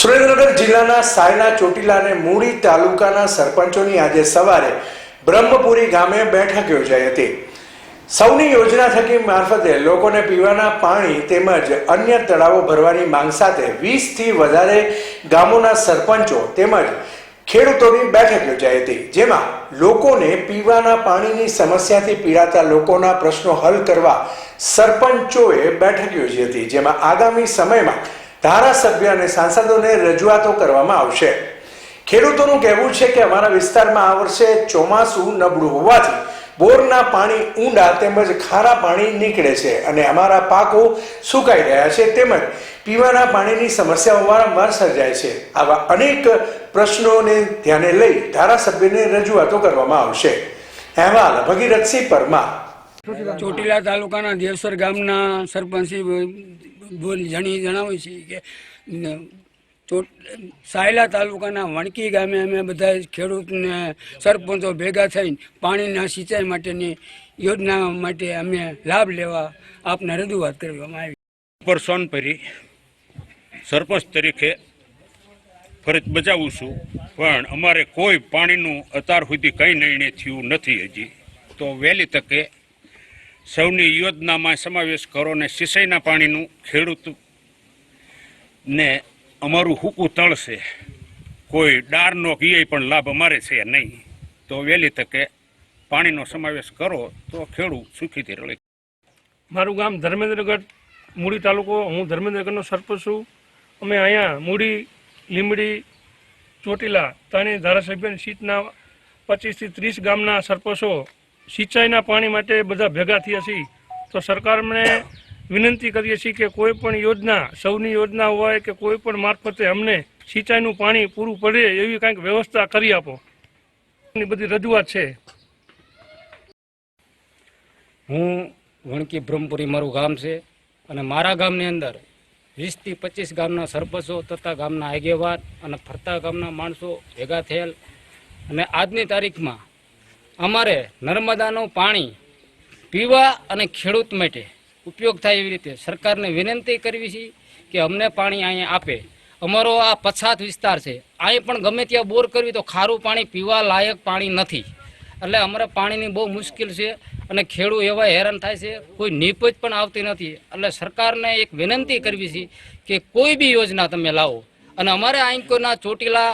સુરેન્દ્રનગર જિલ્લાના સાયલા ચોટીલા અને મૂળી તાલુકાના સરપંચોની આજે સવારે બ્રહ્મપુરી ગામે બેઠક યોજાઈ હતી. સૌની યોજના થકી મારફતે લોકોને પીવાના પાણી તેમજ અન્ય તળાવો ભરવાની માંગ સાથે વીસથી વધારે ગામોના સરપંચો તેમજ ખેડૂતોની બેઠક યોજાઈ હતી, જેમાં લોકોને પીવાના પાણીની સમસ્યાથી પીડાતા લોકોના પ્રશ્નો હલ કરવા સરપંચોએ બેઠક યોજી હતી, જેમાં આગામી સમયમાં ધારાસભ્ય અને સાંસદોને રજૂઆતો કરવામાં આવશે. ખેડૂતોનું કહેવું છે કે અમારા વિસ્તારમાં આ વર્ષે ચોમાસું નબળું હોવાથી બોરના પાણી ઊંડા તેમજ ખારા પાણી નીકળે છે અને અમારા પાકો સુકાઈ રહ્યા છે તેમજ પીવાના પાણીની સમસ્યાઓ વારંવાર સર્જાય છે. આવા અનેક પ્રશ્નોને ધ્યાને લઈ ધારાસભ્યને રજૂઆતો કરવામાં આવશે. અહેવાલ ભગીરથસિંહ પરમાર. ચોટીલા તાલુકાના દેવસર ગામના સરપંચ જણી જણાવે છે કે સાયલા તાલુકાના વણકી ગામે અમે બધા ખેડૂતને સરપંચો ભેગા થઈને પાણીના સિંચાઈ માટેની યોજના માટે અમે લાભ લેવા આપને રજૂઆત કરવામાં આવી. ઉપર સોનપરી સરપંચ તરીકે ફરજ બજાવું છું, પણ અમારે કોઈ પાણીનું અત્યાર સુધી કંઈ નિર્ણય થયું નથી હજી. તો વહેલી તકે સૌની યોજનામાં સમાવેશ કરો ને સિંચાઈના પાણીનું ખેડૂત ને અમારું હુકું તળશે કોઈ ડારનો કીએ પણ લાભ અમારે છે નહીં. તો વહેલી તકે પાણીનો સમાવેશ કરો તો ખેડૂત સુખીથી રળે મારું ગામ ધર્મેન્દ્રગઢ, મૂડી તાલુકો. હું ધર્મેન્દ્રગઢનો સરપંચ છું. અમે અહીંયા મૂડી લીમડી ચોટીલા ત્રણેય ધારાસભ્યની સીટના પચીસથી ત્રીસ ગામના સરપંચો સિંચાઈના પાણી માટે બધા ભેગા થયા છીએ. તો સરકારને વિનંતી કરીએ છીએ કે કોઈ પણ યોજના, સૌની યોજના હોય કે કોઈ પણ મારફતે અમને સિંચાઈનું પાણી પૂરું પડે એવી કાંઈક વ્યવસ્થા કરી આપો. બધી રજૂઆત છે. હું વણકી બ્રહ્મપુરી મારું ગામ છે અને મારા ગામની અંદર વીસથી પચીસ ગામના સરપંચો તથા ગામના આગેવાન અને ફરતા ગામના માણસો ભેગા થયેલ. અને આજની તારીખમાં અમારે નર્મદાનું પાણી પીવા અને ખેડૂત માટે ઉપયોગ થાય એવી રીતે સરકારને વિનંતી કરવી છે કે અમને પાણી અહીંયા આપે. અમારો આ પછાત વિસ્તાર છે. અહીં પણ ગમે ત્યાં બોર કરવી તો ખારું પાણી પીવા લાયક પાણી નથી. એટલે અમારે પાણીની બહુ મુશ્કેલ છે અને ખેડૂત એવા હેરાન થાય છે, કોઈ નીપજ પણ આવતી નથી. એટલે સરકારને એક વિનંતી કરવી છે કે કોઈ બી યોજના તમે લાવો. અને અમારે અહીં કોઈના ચોટીલા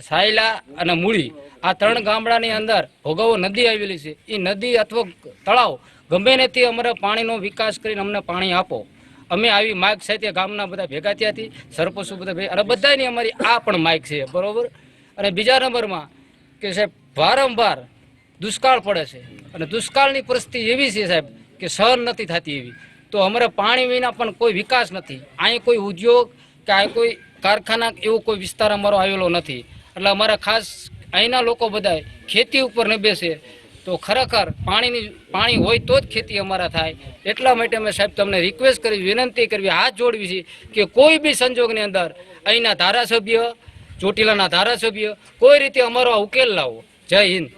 સાયલા અને મૂળી આ ત્રણ ગામડાની અંદર ભોગવો નદી આવેલી છે. એ નદી અથવા તળાવ ગમે નથી અમારે પાણીનો વિકાસ કરીને અમને પાણી આપો. અમે આવી માઇક સાથે ગામના બધા ભેગા થયાથી સરપંચો બધા ભેગા, અને બધાની અમારી આ પણ માઇક છે, બરોબર? અને બીજા નંબરમાં કે સાહેબ, વારંવાર દુષ્કાળ પડે છે. અને દુષ્કાળની પરિસ્થિતિ એવી છે સાહેબ કે સહન નથી થતી એવી. તો અમારે પાણી વિના પણ કોઈ વિકાસ નથી. અહીં કોઈ ઉદ્યોગ કે અહીં કોઈ કારખાના એવો કોઈ વિસ્તાર અમારો આવેલો નથી. એટલે અમારા ખાસ અહીંના લોકો બધા ખેતી ઉપર નિભે છે તો ખરેખર પાણીની, પાણી હોય તો જ ખેતી અમારા થાય. એટલા માટે અમે સાહેબ તમને રિક્વેસ્ટ કરી, વિનંતી કરવી હાથ જોડવી છે કે કોઈ બી સંજોગની અંદર અહીંના ધારાસભ્ય, ચોટીલાના ધારાસભ્ય કોઈ રીતે અમારો ઉકેલ લાવો. જય હિન્દ.